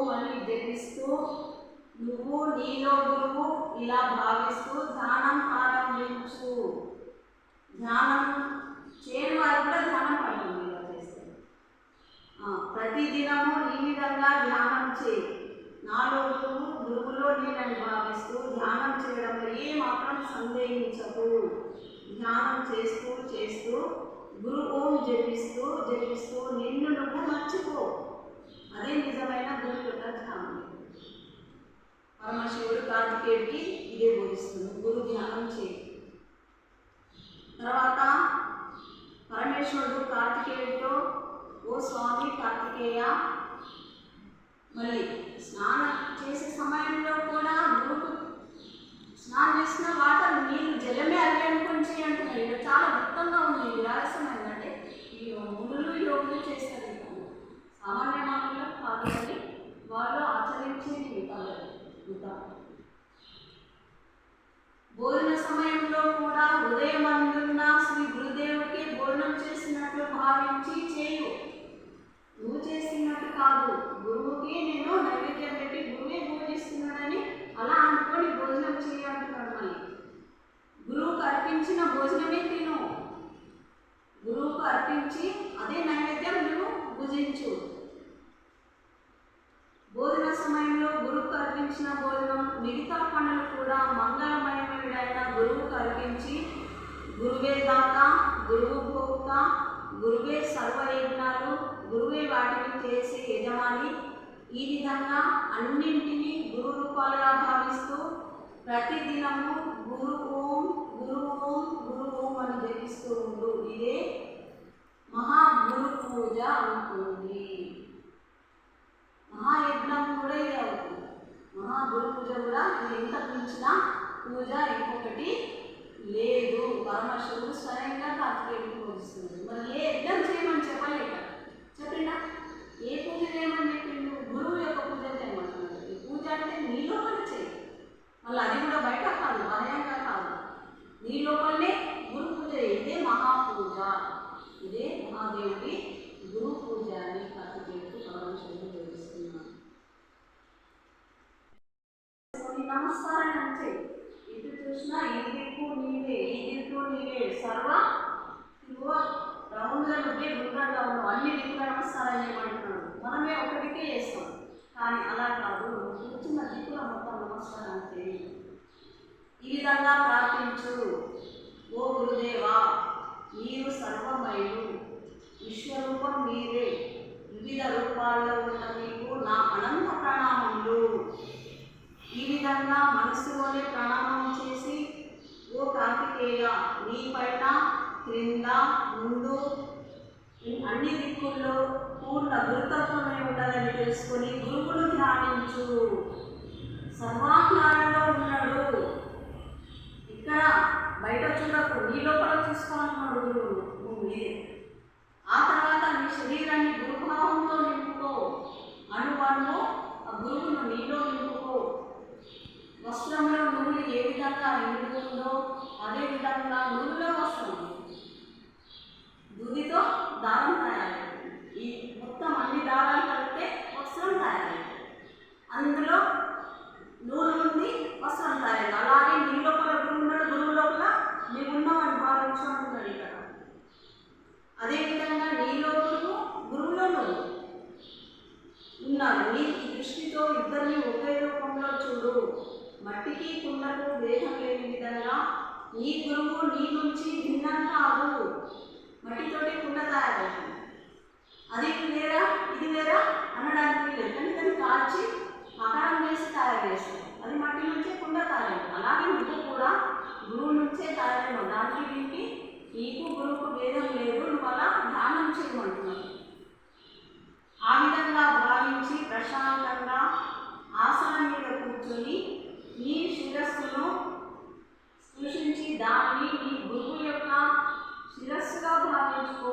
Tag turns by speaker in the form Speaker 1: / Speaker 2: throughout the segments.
Speaker 1: ఓం జపిస్తూ నువ్వు నీలో గురువు ఇలా భావిస్తూ ధ్యానం ఆరంభించు. ధ్యానం చేయని వారు కూడా ధ్యానం పడుతుంది ఇలా చేస్తే ప్రతిదినము ఈ విధంగా ధ్యానం చేయి. నాలో గురువు గురువులో నేనని భావిస్తూ ధ్యానం చేయడంలో ఏ మాత్రం సందేహించకు. ధ్యానం చేస్తూ చేస్తూ గురు ఓం జపిస్తూ జపిస్తూ నిన్ను నువ్వు మర్చిపో. అదే నిజమైన గురు యొక్క ధ్యానం పరమశివుడు కార్తికేయుడికి ఇదే బోధిస్తుంది గురు ధ్యానం చేయి. తర్వాత పరమేశ్వరుడు కార్తికేయుడితో ఓ స్వామి కార్తికేయ మళ్ళీ స్నానం చేసే సమయంలో కూడా గురువు స్నానం చేసిన వాటర్ నీళ్ళు జల అవి అనుకొని చేయి అంటున్నారు ఇక్కడ చాలా మొత్తంగా ఉంది ఇది రహస్యమైందంటే ఈ మునులు యోగులు చేస్తారు ఈ పనులు. సామాన్య మానవులకు కాదు అని వాళ్ళు ఆచరించేది ఈ పనులు ఇంకా భోజన సమయంలో కూడా ఉదయం అందున్న శ్రీ గురుదేవుడికి భోజనం చేసినట్లు భావించి చేయు నువ్వు చేసినట్టు కాదు గురువుకి నేను నైవేద్యం పెట్టి గురువే పూజిస్తున్నానని అలా అనుకొని భోజనం చేయాలంటున్నాడు మళ్ళీ. గురువుకు అర్పించిన భోజనమే తిను. గురువుకు అర్పించి అదే నైవేద్యం నువ్వు భుజించు భోజన సమయంలో గురువుకు అర్పించిన భోజనం మిగతా పనులు కూడా మంగళమయమైన గురువుకు అర్పించి గురువే దాత గురువు భోక్త గురువే సర్వయజ్ఞాలు గురువే వాటిని చేసే యజమాని ఈ విధంగా అన్నింటినీ గురు రూపాలుగా భావిస్తూ ప్రతిదినము గురు ఓం గురు ఓం గురు ఓం అని జపిస్తూ ఉండు. ఇదే మహాగురు పూజ అవుతుంది. మహాయజ్ఞం కూడా ఇది అవుతుంది. మహాగురు పూజ కూడా ఇది ఎంత మించిన పూజ ఇంకొకటి లేదు. పరమశివుడు స్వయంగా కార్తికేయుడికి పూజిస్తుంది మరి ఏ యజ్ఞం చేయమని చెప్పలేక చెప్పిండా ఏ పూజ చేయమని చెప్పిండు గురువు యొక్క పూజ చేయమంటున్నాడు ఈ పూజ అంటే నీ లోపల చేయి మళ్ళీ అది కూడా బయట కాదు బాహ్యంగా కాదు నీ లోపలనే గురు పూజ ఇదే మహాపూజ ఇదే మహాదేవుడి గురు పూజ అని కార్తికేయుడికి పరమశివుడు వివరిస్తున్నాడు కొన్ని నమస్కారం చేయి ఇటు చూసినా ఈ దిక్కు నీవే ఈ దిక్కు నీవే సర్వ ఇదిగో రౌండ్గా నువ్వే గుండ్రంగా ఉన్నావు అన్ని దిక్కుల నమస్కారం చేయమంటున్నాడు మనమే ఒకటికే చేస్తాం. కానీ అలా కాదు. కూర్చున్న దిక్కుల మొత్తం నమస్కారం చేయి ఈ విధంగా ప్రార్థించు. ఓ గురుదేవా మీరు సర్వమయులు. విశ్వరూపం మీరే. వివిధ రూపాల్లో ఉన్న మీకు నా అనంత ప్రణామములు. ఈ విధంగా మనసులోనే ప్రణామం చేసి ఓ కార్తికేయ నీ పైన క్రింద ముందు అన్ని దిక్కుల్లో పూర్ణ గురుతత్వమే ఉండదని తెలుసుకొని గురువును ధ్యానించు. సర్వాజ్ఞానంలో ఉన్నాడు. ఇక్కడ బయట చూడకు నీ లోపల చూసుకోవాలన్నాడు గురువు. నువ్వు ఇదే ఆ తర్వాత నీ శరీరాన్ని గురుభావంతో నింపుకో. అనువను ఆ గురువును నీలో నింపుకో. వస్త్రంలో నూనె ఏ విధంగా నిండుతుందో అదే విధంగా నూనెలో వస్త్రం. దూదితో దారం తయారైంది. ఈ మొత్తం అన్ని దారాలు కలిపితే వస్త్రం తయారైంది. అందులో నూనె ఉంది వస్త్రం తయారైంది. అలాగే నీ లోపల గురువు ఉన్నాడు గురువు లోపల నీవు ఉన్నామని భావించు అంటున్నాడు ఇక్కడ. అదేవిధంగా నీలో గురువు గురువులో ఉన్నారు నీ దృష్టితో ఇద్దరిని ఒకే రూపంలో చూడు. మట్టికి కుండకు దేహం లేని విధంగా నీ గురువు నీ నుంచి భిన్నం కాదు మట్టితోటి కుండ తయారు అది వేరా? ఇది వేరా? అనడానికి లేదు. కానీ దాన్ని కాల్చి ఆకారం వేసి తయారు చేస్తాం అది మట్టి నుంచే కుండ తయారు అలాగే నువ్వు కూడా గురువు నుంచే తయారు దానికి దీనికి నీకు గురువుకు భేదం లేదు. నువ్వు అలా ధ్యానం చేయమంటున్నావు. ఆ విధంగా భావించి ప్రశాంతంగా ఆసనం మీద కూర్చొని నీ శిరస్సును సృష్టించి దాన్ని నీ గురువు యొక్క శిరస్సుగా భావించుకో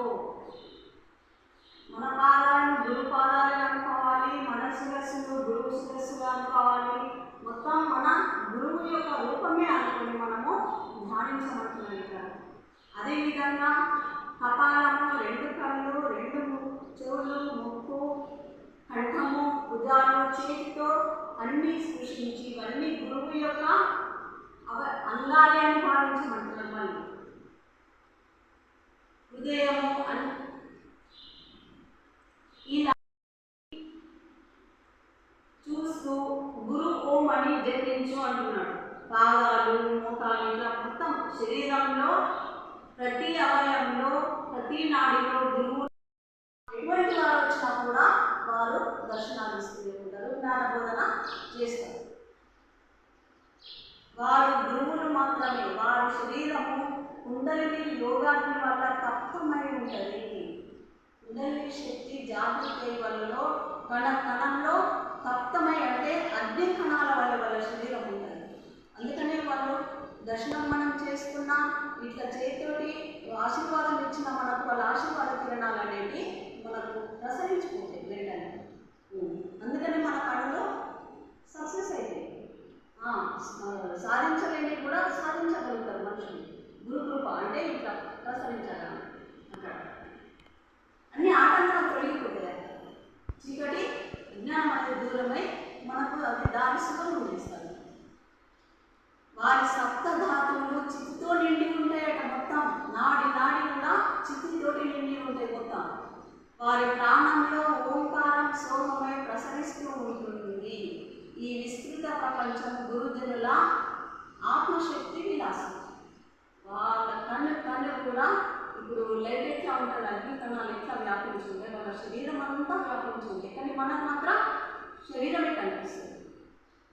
Speaker 1: మన పాదాలను గురు పాదాలుగా అనుకోవాలి మన శిరస్సును గురువు శిరస్సుగా అనుకోవాలి. మొత్తం మన గురువు యొక్క రూపమే అనుకుని మనము ధ్యానించమంటున్నాం ఇక్కడ అదేవిధంగా కపాలము రెండు కళ్ళు రెండు ము- చెవులు ముక్కు కంఠము భుజాలు అన్నీ సృష్టించి ఇవన్నీ గురువు యొక్క అవ అంగాలే అని భావించమంటున్నాం వాళ్ళు. హృదయము ఇలా చూస్తూ గురు ఓం అని జపించు అంటున్నాడు. పాదాలు మోకాలు ఇలా మొత్తం శరీరంలో ప్రతి అవయవంలో ప్రతి నాడిలో గురువు ఎటువంటి వారు వచ్చినా కూడా వారు దర్శనాలు ఇస్తూనే ఉంటారు జ్ఞాన బోధన చేస్తారు. వారు గురువులు మాత్రమే వారి శరీరము కుండలిని యోగాగ్ని వల్ల తప్పమై ఉంటుంది. కుండలిని శక్తి జాగృతి వల్ల కణ కణంలో తప్తమై అంటే అగ్ని కణాల వల్ల వాళ్ళ శరీరం ఉంటుంది. అందుకనే వాళ్ళు దర్శనం మనం చేసుకున్నా ఇట్లా చేతితోటి ఆశీర్వాదం ఇచ్చిన మనకు వాళ్ళ ఆశీర్వాద కిరణాలు అనేవి మనకు ప్రసరించుకుంటాయి వెంటనే అందుకని మన కళలో సక్సెస్ అయితే సాధించలేని కూడా సాధించగలుగుతారు మనుషులు. గురు కృప అంటే ఇట్లా ప్రసరించాలి అక్కడ అన్ని ఆటంకాలు తొలగిపోతాయి చీకటి విజ్ఞానం అనేది దూరమై మనకు అది దారి సుఖం చేస్తారు వారి సప్త ధాతువులు చిత్తుతో నిండి ఉంటాయట మొత్తం నాడి నాడి కూడా చిత్తుతోటి నిండి ఉంటాయి మొత్తం వారి ప్రాణంలో ఓంకారం సోమమై ప్రసరిస్తూ ఉంటుంది ఈ విస్తృత ప్రపంచం గురుజనుల ఆత్మశక్తి విలాసం వాళ్ళ కన్ను కన్ను కూడా ఇప్పుడు లైట్ ఎట్లా ఉంటుంది అగ్ని కణాలు ఎట్లా వ్యాపించుంటాయి వాళ్ళ శరీరం అంతా వ్యాపించుంటాయి కానీ మనకు మాత్రం శరీరమే కనిపిస్తుంది.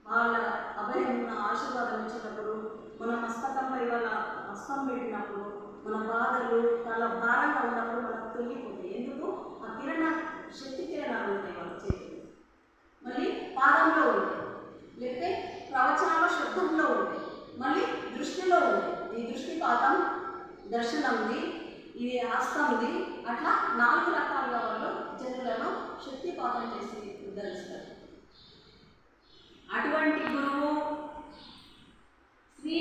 Speaker 1: వాళ్ళ అభయం ఆశీర్వాదం ఇచ్చినప్పుడు మన మస్తకంపై వాళ్ళ హస్తం పెట్టినప్పుడు మన బాధలు చాలా భారంగా ఉన్నప్పుడు మనకు తొలగిపోతాయి. ఎందుకు? ఆ కిరణ శక్తి కిరణాలు ఉంటాయి వాళ్ళ చేతులు. మళ్ళీ పాదంలో ఉంటాయి. లేకపోతే ప్రవచనాలు శబ్దంలో ఉంటాయి. మళ్ళీ దృష్టిలో ఉంటాయి. ఈ దృష్టిపాతం దర్శనంది ఇది హస్తంది అట్లా నాలుగు రకాలుగా వాళ్ళు జనులను శక్తిపాతం చేసి ఉద్ధరిస్తారు. అటువంటి గురువు శ్రీ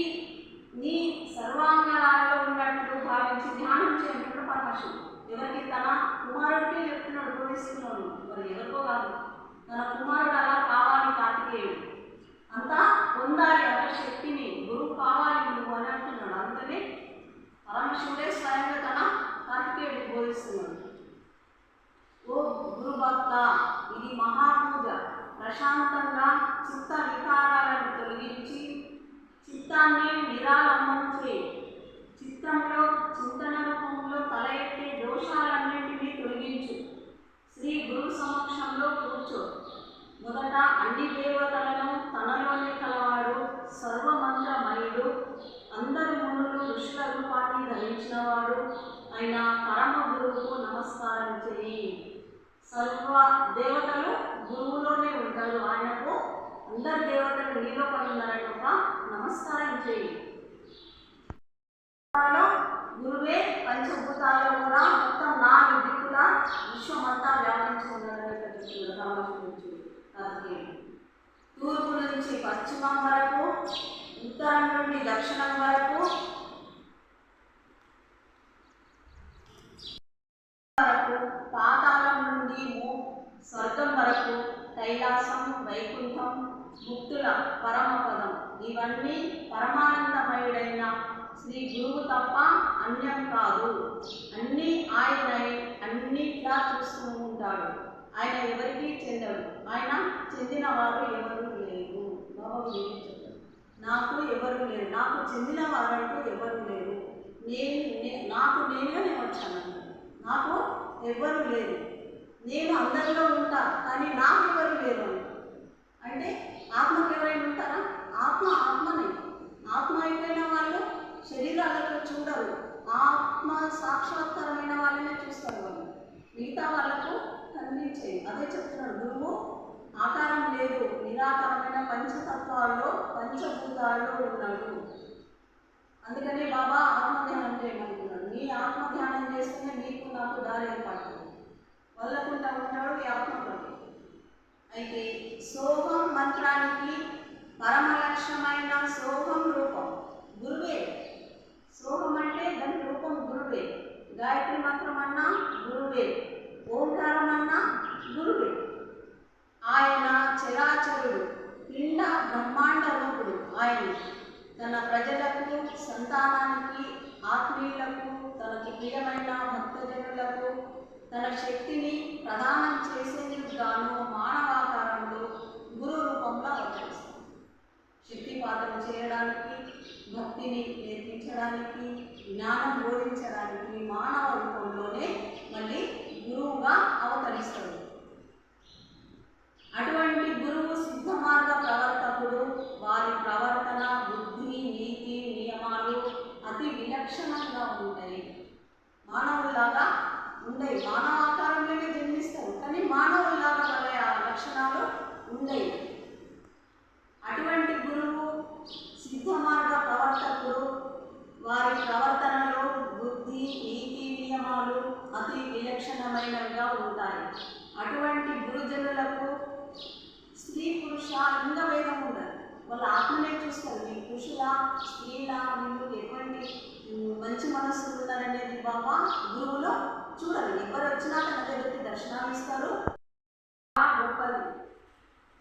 Speaker 1: నీ సర్వాంగాలలో ఉన్నట్లు భావించి ధ్యానం చేయమంటాడు పరమశివుడు. ఎవరికి తన కుమారుడికే చెప్తున్నాడు బోధిస్తున్నాడు మరి ఎవరికో కాదు. తన కుమారుడు అలా కావాలి కార్తికేయుడు. అంతా పొందాలి అంత శక్తిని. గురువు కావాలి నువ్వు అని అంటున్నాడు. అందుకనే పరమశివుడే స్వయంగా తన కార్తికేయుడికి బోధిస్తున్నాడు. గురుభక్త ఇది మహాపూజ. ప్రశాంతంగా చిత్త వికారాలను తొలగించి చిత్తాన్ని నిరాళంబం చేయి. చిత్తంలో చింతన రూపంలో తల ఎత్తే దోషాలన్నింటినీ తొలగించు. శ్రీ గురు సమక్షంలో కూర్చో. మొదట అన్ని దేవతలను తనలోనే కలవాడు సర్వమంత్రమయుడు అందరి మునులు ఋషుల రూపాన్ని ధరించినవాడు ఆయన పరమ గురువుకు నమస్కారం చేయి. సర్వ దేవతలు గురువులోనే ఉంటారు. ఆయనకు అందరు దేవతలు నీలో పడి ఉన్నారని ఒక నమస్కారం చేయి. గురువే పంచభూతాల్లో కూడా మొత్తం నాలుగు దిక్కుల విశ్వమంతా వ్యాపించి ఉన్నారని చెప్తున్నాడు రామకృష్ణుడు తూర్పు నుంచి పశ్చిమం వరకు ఉత్తరం నుండి దక్షిణం వరకు ముక్తుల పరమపదం. ఇవన్నీ పరమానందమయుడైన శ్రీ గురువు తప్ప అన్యం కాదు. అన్నీ ఆయనై అన్నిట్లా చూస్తూ ఉంటాడు. ఆయన ఎవరికీ చెందడు. ఆయన చెందిన వారు ఎవరు లేరు. బాబా నాకు ఎవరు లేరు. నాకు చెందిన వారంటూ ఎవరు లేరు. నేను నాకు నేనే నేను వచ్చాను. నాకు ఎవరు లేరు. నేను అందరిలో ఉంటా కానీ నాకు ఎవరు లేరు అంట. అంటే ఆత్మకి ఎవరైనా ఉంటారా ఆత్మ ఆత్మనే ఆత్మ అయిపోయిన వాళ్ళు శరీరాలతో చూడరు ఆత్మ సాక్షాత్కారమైన వాళ్ళనే చూస్తారు వాళ్ళు మిగతా వాళ్ళకు కనిపించేది అదే చెప్తున్నాడు గురువు ఆకారం లేదు నిరాకారమైన పంచతత్వాల్లో పంచభూతాల్లో ఉన్నాడు. అందుకనే బాబా ఆత్మధ్యానం చేయమంటున్నాడు. నీ ఆత్మధ్యానం చేస్తేనే నీకు నాకు దారి ఏర్పాటు వల్లకుండా ఉంటాడు ఈ ఆత్మతోటి అయితే సోహం మంత్రానికి పరమ లక్ష్యమైన సోహం రూపం గురువే. సోహం అంటే దాని రూపం గురువే. గాయత్రి మంత్రం అన్నా గురువే. ఓంకారం అన్నా గురువే. ఆయన చరాచరుడు. పిండ బ్రహ్మాండ రూపుడు ఆయన తన ప్రజలకు సంతానానికి ఆత్మీయులకు తనకు ప్రియమైన భక్తజనులకు తన శక్తిని ప్రదానం చేసేందుకు గాను మానవాకారంలో గురు రూపంలో అవతరిస్తాడు. శక్తిపాతం చేయడానికి భక్తిని నేర్పించడానికి జ్ఞానం బోధించడానికి మానవ రూపంలోనే మళ్ళీ గురువుగా అవతరిస్తాడు. అటువంటి గురువు సిద్ధ ప్రవర్తకుడు వారి ప్రవర్తన బుద్ధి నీతి నియమాలు అతి విలక్షణంగా ఉంటాయి. మానవులాగా ఉండే మానవ ఆకారంలోనే జన్మిస్తారు కానీ మానవులాగా వాళ్ళ ఆ లక్షణాలు ఉండయి అటువంటి గురువు సిద్ధ మార్గ ప్రవర్తకుడు వారి ప్రవర్తనలో బుద్ధి నీతి నియమాలు అతి విలక్షణమైనవిగా ఉంటాయి అటువంటి గురుజనులకు స్త్రీ పురుష లింగ భేదం ఉండదు వాళ్ళ ఆత్మనే చూస్తారు పురుషుల స్త్రీల ఎటువంటి మంచి మనస్సు ఉన్నారనేది బాబా గురువులో చూడాలి ఎవరు వచ్చినా తన దగ్గరికి దర్శనాలు ఇస్తారు. గొప్పది.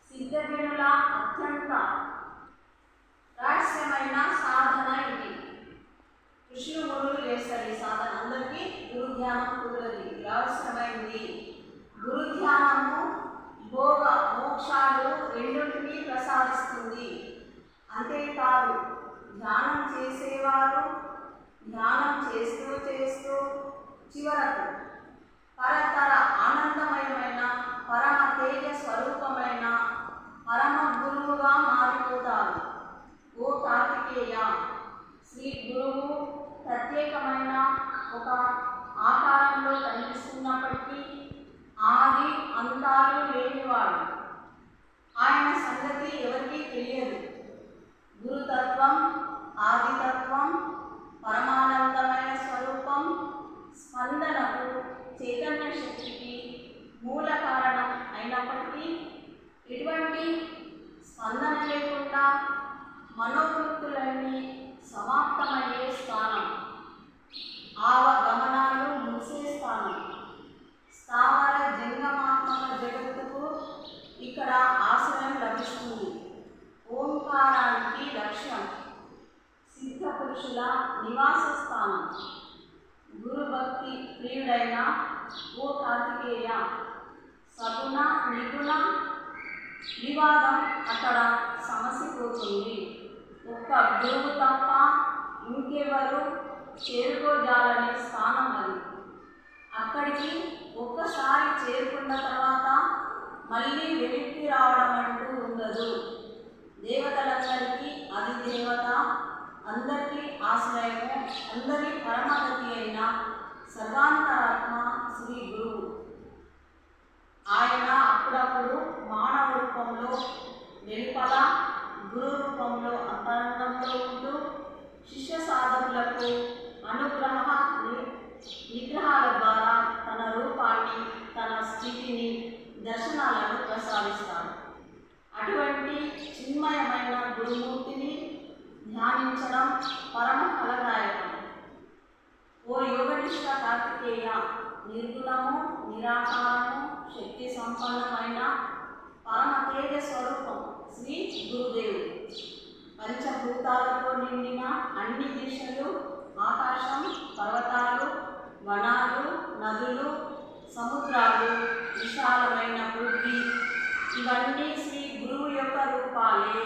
Speaker 1: సిద్ధజనుల అత్యంత రహస్యమైన సాధన ఇది. ఋషులు గురువులు చేస్తారు ఈ సాధన. అందరికీ గురు ధ్యానం కుదరది. రహస్యమైంది. గురు ధ్యానము భోగ మోక్షాలు రెండింటినీ ప్రసాదిస్తారు అంతేకాదు ధ్యానం చేసేవారు ధ్యానం చేస్తూ చేస్తూ చివరకు పరతర ఆనందమయమైన పరమ తేజ స్వరూపమైన పరమ గురువుగా మారిపోతారు. ఓ కార్తికేయ శ్రీ గురువు ప్రత్యేకమైన ఒక ఆకారంలో కనిపిస్తున్నప్పటికీ ఆది అంతాలు లేనివాడు. ఆయన సంగతి ఎవరికీ తెలియదు. గురుతత్వం ఆదితత్వం పరమానందమైన స్వరూపం స్పందనకు చైతన్య శక్తికి మూల కారణం అయినప్పటికీ ఎటువంటి స్పందన లేకుండా మనోవృత్తులన్నీ సమాప్తమయ్యే స్థానం. ఆవ పురుషుల నివాస స్థానం. గురుభక్తి ప్రియుడైన ఓ కార్తికేయ సగుణ నిగుణ వివాదం అక్కడ సమసిపోతుంది. ఒక్క గురువు తప్ప ఇంకెవరు చేరుకోజాలనే స్థానం అది. అక్కడికి ఒక్కసారి చేరుకున్న తర్వాత మళ్ళీ వెనక్కి రావడం అంటూ ఉండదు. దేవతలందరికీ అది దేవత అందరికీ ఆశ్రయము అందరి పరమగతి అయిన సర్వాంతరాత్మ శ్రీ గురువు ఆయన అప్పుడప్పుడు మానవ రూపంలో వెలుపల గురు రూపంలో అంతరంగంలో ఉంటూ శిష్య సాధకులకు అనుగ్రహ ని- నిగ్రహాల ద్వారా తన రూపాన్ని తన స్థితిని దర్శనాలను ప్రసాదిస్తాడు అటువంటి చిన్మయమైన గురుమూర్తిని ధ్యానించడం పరమ ఫలదాయకం ఓ యోగనిష్ట కార్తికేయ నిర్గుణము నిరాకారము శక్తి సంపన్నమైన పరమ తేజ స్వరూపం శ్రీ గురుదేవుడు. పంచభూతాలతో నిండిన అన్ని దిశలు ఆకాశం పర్వతాలు వనాలు నదులు సముద్రాలు విశాలమైన పృథ్వీ ఇవన్నీ శ్రీ గురువు యొక్క రూపాలే.